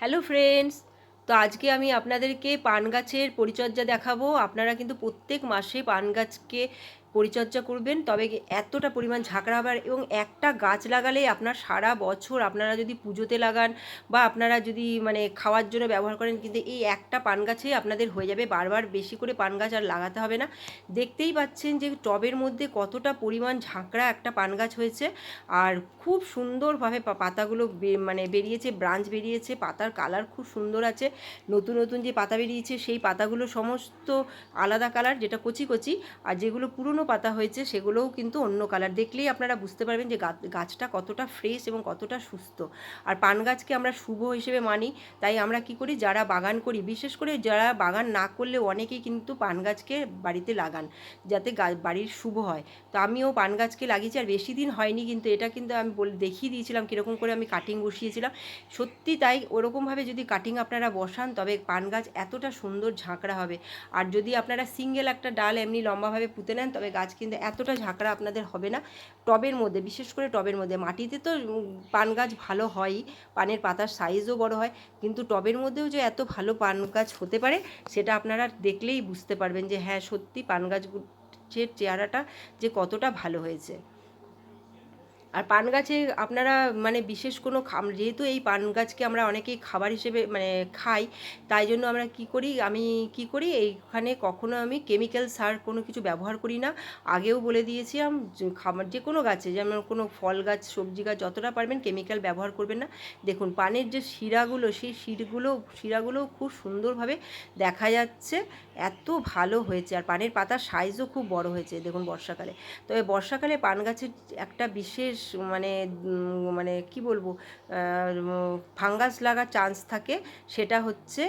Hello friends, তো আজকে আমি আপনাদেরকে পান গাছের পরিচর্যা দেখাবো। আপনারা কিন্তু প্রত্যেক মাসে পান গাছকে পরিচর্যা করবেন, তবে এতটা পরিমাণ ঝাঁকড়া হবার এবং একটা গাছ লাগালে আপনার সারা বছর আপনারা যদি পুজোতে লাগান বা আপনারা যদি মানে খাওয়ার জন্য ব্যবহার করেন, কিন্তু এই একটা পান গাছেই আপনাদের হয়ে যাবে। বারবার বেশি করে পান গাছ আর লাগাতে হবে না। দেখতেই পাচ্ছেন যে টবের মধ্যে কতটা পরিমাণ ঝাঁকড়া একটা পান গাছ হয়েছে আর খুব সুন্দরভাবে পাতাগুলো মানে বেরিয়েছে, ব্রাঞ্চ বেরিয়েছে, পাতার কালার খুব সুন্দর আছে। নতুন নতুন যে পাতা বেরিয়েছে, সেই পাতাগুলো সমস্ত আলাদা কালার, যেটা কচি কচি, আর যেগুলো পুরনো পাতা হয়েছে, সেগুলোও কিন্তু অন্য কালার দেখলেই আপনারা বুঝতে পারবেন যে গাছটা কতটা ফ্রেশ এবং কতটা সুস্থ। আর পান গাছকে আমরা শুভ হিসেবে মানি, তাই আমরা কি করি, যারা বাগান করি, বিশেষ করে যারা বাগান না করলে অনেকেই কিন্তু পান গাছকে বাড়িতে লাগান, যাতে বাড়ির শুভ হয়। তো আমিও পান গাছকে লাগিয়েছি, আর বেশি দিন হয়নি কিন্তু এটা কিন্তু আমি বল দেখিয়ে দিয়েছিলাম, কীরকম করে আমি কাটিং বসিয়েছিলাম। সত্যি তাই ওরকমভাবে যদি কাটিং আপনারা বসান, তবে পান গাছ এতটা সুন্দর ঝাঁকড়া হবে। আর যদি আপনারা সিঙ্গেল একটা ডাল এমনি লম্বাভাবে পুঁতে নেন, তবে গাছ কিন্তু এতটা ঝাঁকড়া আপনাদের হবে না। টবের মধ্যে, বিশেষ করে টবের মধ্যে। মাটিতে তো পান গাছ ভালো হয়ই পানের পাতার সাইজও বড় হয়, কিন্তু টবের মধ্যেও যে এত ভালো পান গাছ হতে পারে, সেটা আপনারা দেখলেই বুঝতে পারবেন যে হ্যাঁ সত্যি পান গাছের চেহারাটা যে কতটা ভালো হয়েছে। আর পান গাছে আপনারা মানে বিশেষ কোনো যেহেতু এই পান গাছকে আমরা অনেকেই খাবার হিসেবে মানে খাই, তাই জন্য আমরা কি করি, আমি কি করি, এইখানে কখনো আমি কেমিক্যাল সার কোনো কিছু ব্যবহার করি না। আগেও বলে দিয়েছিলাম খাবার, যে কোনো গাছে, যেমন কোনো ফল গাছ, সবজি গাছ, যতটা পারবেন কেমিক্যাল ব্যবহার করবেন না। দেখুন, পানের যে শিরাগুলো, সেই শিরগুলো, শিরাগুলো খুব সুন্দরভাবে দেখা যাচ্ছে, এত ভালো হয়েছে। আর পানের পাতার সাইজও খুব বড় হয়েছে, দেখুন বর্ষাকালে। তবে বর্ষাকালে পান গাছের একটা বিশেষ মানে মানে কি বলব ফাঙ্গাস লাগার চান্স থাকে। সেটা হচ্ছে,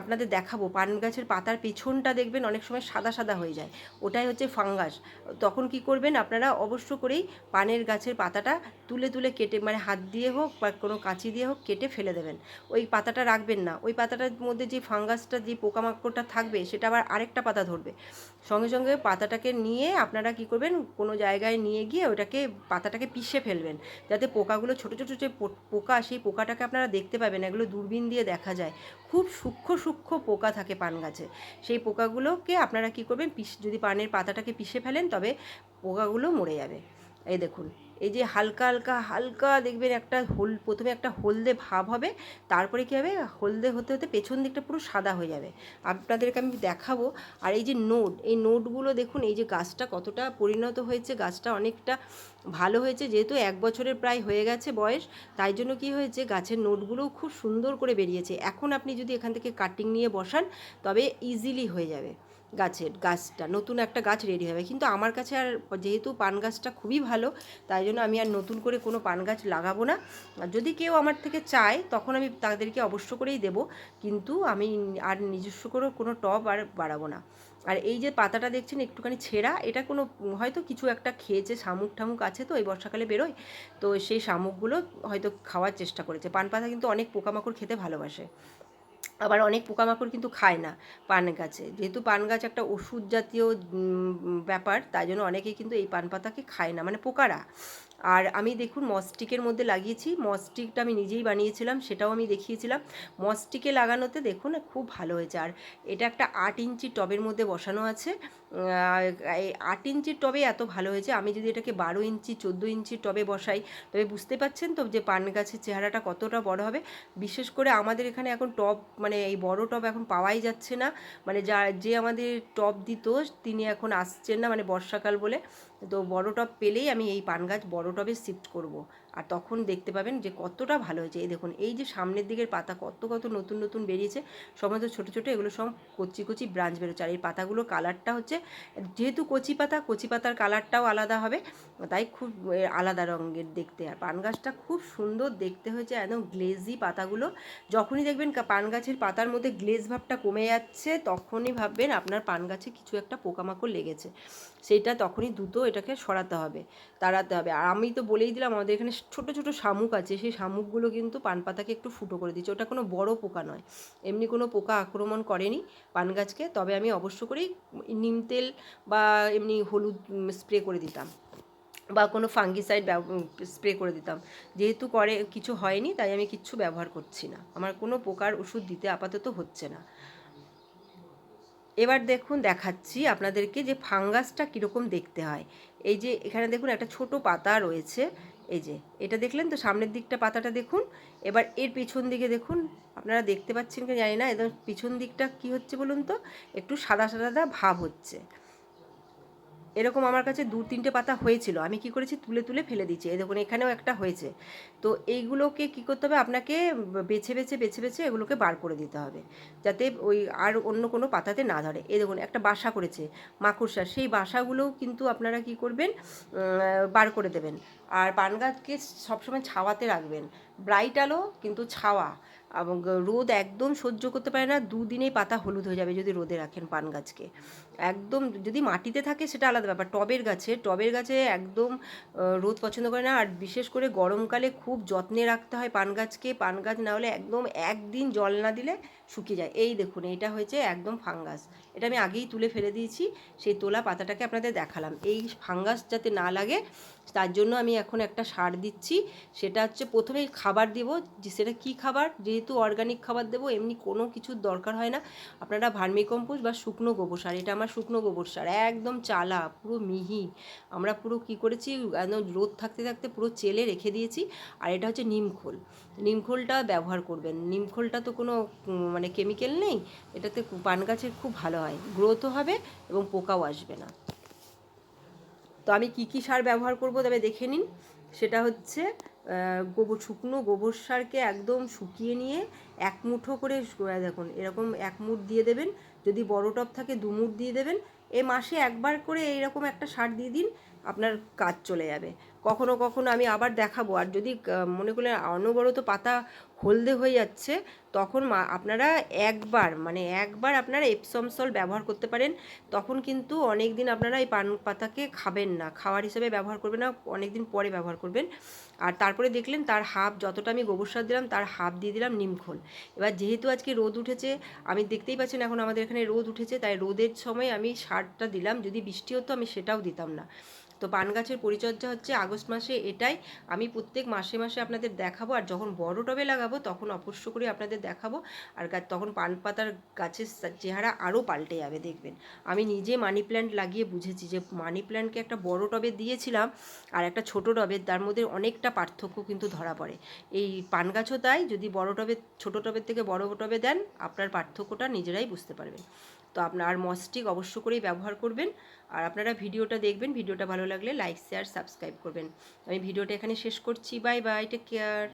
আপনাদের দেখাবো। পান গাছের পাতার পেছনটা দেখবেন অনেক সময় সাদা সাদা হয়ে যায়। ওটাই হচ্ছে ফাঙ্গাস। তখন কি করবেন, আপনারা অবশ্য করেই পানের গাছের পাতাটা তুলে তুলে কেটে মানে হাত দিয়ে হোক বা কোনো কাঁচি দিয়ে হোক কেটে ফেলে দেবেন। ওই পাতাটা রাখবেন না। ওই পাতাটার মধ্যে যে ফাঙ্গাসটা, যে পোকামাকড়টা থাকবে, সেটা আবার আরেকটা পাতা ধরবে। সঙ্গে সঙ্গে পাতাটাকে নিয়ে আপনারা কি করবেন, কোনো জায়গায় নিয়ে গিয়ে ওটাকে, পাতাটাকে পিষে ফেলবেন। যাতে পোকাগুলো ছোটো ছোটো যে পোকা, সেই পোকাটাকে আপনারা দেখতে পাবেন, এগুলো দূরবীন দিয়ে দেখা যায়। খুব সূক্ষ্ম সূক্ষ্ম পোকা থাকে পান গাছে। সেই পোকাগুলোকে আপনারা কী করবেন, পিস, যদি পানের পাতাটাকে পিষে ফেলেন, তবে পোকাগুলো মরে যাবে। এই দেখুন। এই যে হালকা হালকা হালকা দেখবেন একটা হোল, প্রথমে একটা হলদে ভাব হবে, তারপরে কী হবে? হলদে হতে হতে পেছন দিকটা পুরো সাদা হয়ে যাবে। আপনাদেরকে আমি দেখাবো। আর এই যে নোট, এই নোটগুলো দেখুন, এই যে গাছটা কতটা পরিণত হয়েছে, গাছটা অনেকটা ভালো হয়েছে, যেহেতু এক বছরের প্রায় হয়ে গেছে বয়স, তাই জন্য কি হয়েছে, গাছের নোটগুলোও খুব সুন্দর করে বেরিয়েছে। এখন আপনি যদি এখান থেকে কাটিং নিয়ে বসান, তবে ইজিলি হয়ে যাবে। গাছের, গাছটা, নতুন একটা গাছ রেডি হবে। কিন্তু আমার কাছে আর যেহেতু পান গাছটা খুবই ভালো, তাই জন্য আমি আর নতুন করে কোনো পান গাছ লাগাবো না। যদি কেউ আমার থেকে চায়, তখন আমি তাদেরকে অবশ্য করেই দেবো। কিন্তু আমি আর নিজস্ব করে কোনো টব আর বাড়াবো না। আর এই যে পাতাটা দেখছেন, একটুখানি ছেঁড়া, এটা কোনো, হয়তো কিছু একটা খেয়েছে, শামুক ঠামুক আছে তো, এই বর্ষাকালে বেরোয়। তো সেই শামুকগুলো হয়তো খাওয়ার চেষ্টা করেছে। পান পাতা কিন্তু অনেক পোকামাকড় খেতে ভালোবাসে। আবার অনেক পোকামাকড় কিন্তু খায় না পান গাছে। যেহেতু পান গাছ একটা ওষুধ জাতীয় ব্যাপার, তাই জন্য অনেকেই কিন্তু এই পান পাতাকে খায় না। মানে পোকারা। আর আমি দেখুন মস্টিকের মধ্যে লাগিয়েছি মস্টিকটা আমি নিজেই বানিয়েছিলাম, সেটাও আমি দেখিয়েছিলাম। মস্টিকে লাগানোতে দেখুন খুব ভালো হয়েছে। আর এটা একটা আট ইঞ্চি টবের মধ্যে বসানো আছে। আট ইঞ্চির টবে এত ভালো হয়েছে, আমি যদি এটাকে বারো ইঞ্চি, চোদ্দ ইঞ্চির টবে বসাই, তবে বুঝতে পারছেন তো যে পান গাছের চেহারাটা কতটা বড় হবে? বিশেষ করে আমাদের এখানে এখন টব মানে এই বড় টব এখন পাওয়াই যাচ্ছে না। মানে যা, যে আমাদের টব দিত, তিনি এখন আসছেন না মানে বর্ষাকাল বলে। তো বড় টব পেলেই আমি এই পান গাছ বড় টবে শিফট করব। আর তখন দেখতে পাবেন যে কতটা ভালো হয়েছে। এই দেখুন, এই যে সামনের দিকের পাতা কত কত নতুন নতুন বেরিয়েছে, সমস্ত ছোটো ছোটো এগুলো সব কচি কচি ব্রাঞ্চ বেরোচ্ছে। আর এই পাতাগুলোর কালারটা হচ্ছে, যেহেতু কচি পাতা, কচি পাতার কালারটাও আলাদা হবে, তাই খুব আলাদা রঙের দেখতে। আর পান গাছটা খুব সুন্দর দেখতে হয়েছে, একদম গ্লেজি পাতাগুলো। যখনই দেখবেন পান গাছের পাতার মধ্যে গ্লেজ ভাবটা কমে যাচ্ছে, তখনই ভাববেন আপনার পান গাছে কিছু একটা পোকামাকড় লেগেছে। সেইটা তখনই দ্রুত এটাকে সরাতে হবে, তাড়াতে হবে। আর আমি তো বলেই দিলাম, আমাদের এখানে ছোট ছোট শামুক আছে, সেই শামুকগুলো কিন্তু পান পাতাকে একটু ফুটো করে দিচ্ছে ওটা কোনো বড় পোকা নয়। এমনি কোনো পোকা আক্রমণ করেনি পান গাছকে, তবে আমি অবশ্য করেই নিম তেল বা এমনি হলুদ স্প্রে করে দিতাম বা কোনো ফাঙ্গিসাইড স্প্রে করে দিতাম। যেহেতু করে, কিছু হয়নি, তাই আমি কিচ্ছু ব্যবহার করছি না। আমার কোনো পোকার ওষুধ দিতে আপাতত হচ্ছে না। এবার দেখুন, দেখাচ্ছি আপনাদেরকে যে ফাঙ্গাসটা কীরকম দেখতে হয়। এই যে এখানে দেখুন, একটা ছোট পাতা রয়েছে। এই যে, এটা দেখলেন তো, সামনের দিকটা পাতাটা দেখুন। এবার এর পিছন দিকে দেখুন, আপনারা দেখতে পাচ্ছেন কি জানি না একদম পিছন দিকটা কি হচ্ছে বলুন তো? একটু সাদা সাদা ভাব হচ্ছে। এরকম আমার কাছে দু তিনটে পাতা হয়েছিল, আমি কি করেছি? তুলে তুলে ফেলে দিচ্ছি এই দেখুন, এখানেও একটা হয়েছে। তো এইগুলোকে কি করতে হবে? আপনাকে বেছে বেছে বেছে বেছে এগুলোকে বার করে দিতে হবে। যাতে ওই আর অন্য কোনো পাতাতে না ধরে। এই দেখুন, একটা বাসা করেছে মাকড়সা সেই বাসাগুলোও কিন্তু আপনারা কি করবেন? বার করে দেবেন। আর পান গাছকে সবসময় ছাওয়াতে রাখবেন। ব্রাইট আলো কিন্তু ছাওয়া এবং রোদ একদম সহ্য করতে পারে না, দুদিনেই পাতা হলুদ হয়ে যাবে যদি রোদে রাখেন পান গাছকে একদম যদি মাটিতে থাকে সেটা আলাদা ব্যাপার, টবের গাছে টবের গাছে একদম রোদ পছন্দ করে না। আর বিশেষ করে গরমকালে খুব যত্নে রাখতে হয় পান গাছকে পান গাছ না হলে একদম একদিন জল না দিলে শুকিয়ে যায়। এই দেখুন এটা হয়েছে একদম ফাঙ্গাস। এটা আমি আগেই তুলে ফেলে দিয়েছি। সেই তোলা পাতাটাকে আপনাদের দেখালাম। এই ফাঙ্গাস যাতে না লাগে তার জন্য আমি এখন একটা সার দিচ্ছি। সেটা হচ্ছে প্রথমে খাবার দেব। যে সেটা কী খাবার? যেহেতু অর্গানিক খাবার দেবো, এমনি কোনো কিছুর দরকার হয় না। আপনারা ভার্মি কম্পোস্ট বা শুকনো গোবর সার, এটা আমার শুকনো গোবর সার, একদম চালা, পুরো মিহি। আমরা পুরো কি করেছি, একদম রোদ থাকতে থাকতে পুরো চেলে রেখে দিয়েছি। আর এটা হচ্ছে নিমখোল নিমখোলটা ব্যবহার করবেন। নিমখোলটা তো কোনো মানে কেমিক্যাল নেই। এটাতে পান গাছের খুব ভালো হয়। গ্রোথও হবে এবং পোকাও আসবে না। তো আমি কি কি সার ব্যবহার করব তবে দেখে নিন। সেটা হচ্ছে গোবর শুকনো গোবর সারকে একদম শুকিয়ে নিয়ে এক মুঠো করে দেখুন, এরকম এক মুঠ দিয়ে দেবেন। যদি বড় টপ থাকে দু মুঠ দিয়ে দেবেন। এ মাসে একবার করে এইরকম একটা সার দিয়ে দিন, আপনার কাজ চলে যাবে। কখনো কখনো আমি আবার দেখাবো। আর যদি মনে করলেন অনবরত পাতা হলদে হয়ে যাচ্ছে, তখন আপনারা একবার মানে একবার আপনারা এপসম সল ব্যবহার করতে পারেন। তখন কিন্তু অনেক দিন আপনারা এই পান পাতাকে খাবেন না। খাওয়ার হিসেবে ব্যবহার করবেন না অনেক দিন পরে ব্যবহার করবেন। আর তারপরে দেখলেন তার হাফ, যতটা আমি গোবর সার দিলাম, তার হাফ দিয়ে দিলাম নিমখোল এবার যেহেতু আজকে রোদ উঠেছে, আমি দেখতেই পাচ্ছেন এখন আমাদের এখানে রোদ উঠেছে, তাই রোদের সময় আমি সারটা দিলাম। যদি বৃষ্টি হতো, আমি সেটাও দিতাম না। তো পান গাছের পরিচর্যা হচ্ছে আগস্ট মাসে এটাই আমি প্রত্যেক মাসে মাসে আপনাদের দেখাবো, আর যখন বড় টবে লাগাবো তখন অবশ্য করে আপনাদের দেখাবো, আর তখন পান পাতার গাছের চেহারা আরও পাল্টে যাবে দেখবেন। আমি নিজে মানি প্ল্যান্ট লাগিয়ে বুঝেছি যে মানি প্ল্যান্টকে একটা বড় টবে দিয়েছিলাম, আর একটা ছোট টবে তার মধ্যে অনেকটা পার্থক্য কিন্তু ধরা পড়ে। এই পান গাছও তাই, যদি বড় টবে, ছোট টবের থেকে বড় টবে দেন, আপনার পার্থক্যটা নিজেরাই বুঝতে পারবেন। তো আপনার মস্টিক অবশ্য করেই ব্যবহার করবেন। আর আপনারা ভিডিওটা দেখবেন, ভিডিওটা ভালো লাগলে লাইক শেয়ার সাবস্ক্রাইব করবেন। আমি ভিডিওটা এখানে শেষ করছি। Bye bye take care